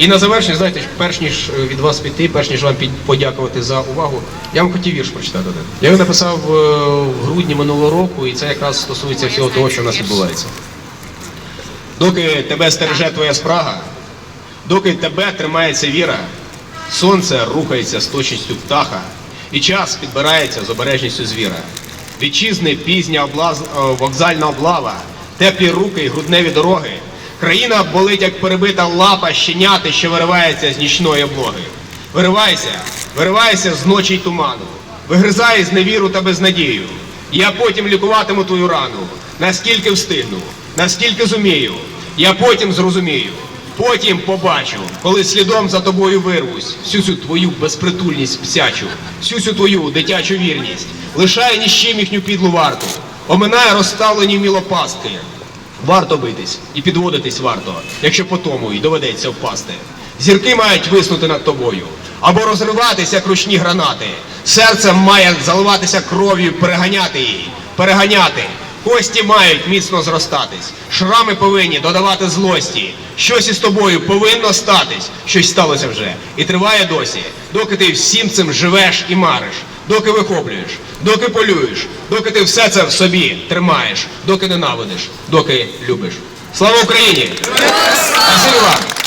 І на завершення, знаєте, перш ніж е, від вас піти, перш ніж вам подякувати за увагу, я вам хотів вірш прочитати один. Я його написав е, в грудні минулого року, і це якраз стосується всього того, що в нас відбувається. Доки тебе стереже твоя спрага, доки тебе тримається віра, сонце рухається з точністю птаха, і час підбирається з обережністю звіра. Вітчизни пізня облаз... вокзальна облава, теплі руки й грудневі дороги. Країна болить, як перебита лапа щеняти, що виривається з нічної облоги. Виривайся, виривайся з ночі й туману, вигризай з невіру та безнадію. Я потім лікуватиму твою рану, наскільки встигну, наскільки зумію. Я потім зрозумію. Потім побачу, коли слідом за тобою вирвусь, всю цю твою безпритульність псячу, всю цю твою дитячу вірність, лишає ні з чим їхню підлу варту, оминає розставлені мілопастки. Варто битись і підводитись варто, якщо по тому й доведеться впасти. Зірки мають виснути над тобою, або розриватися, як ручні гранати. Серце має заливатися кров'ю, переганяти її, переганяти. Кості мають міцно зростатись, шрами повинні додавати злості. Щось із тобою повинно статись, щось сталося вже. І триває досі, доки ти всім цим живеш і мариш, доки вихоплюєш, доки полюєш, доки ти все це в собі тримаєш, доки ненавидиш, доки любиш. Слава Україні! Спасибі вам!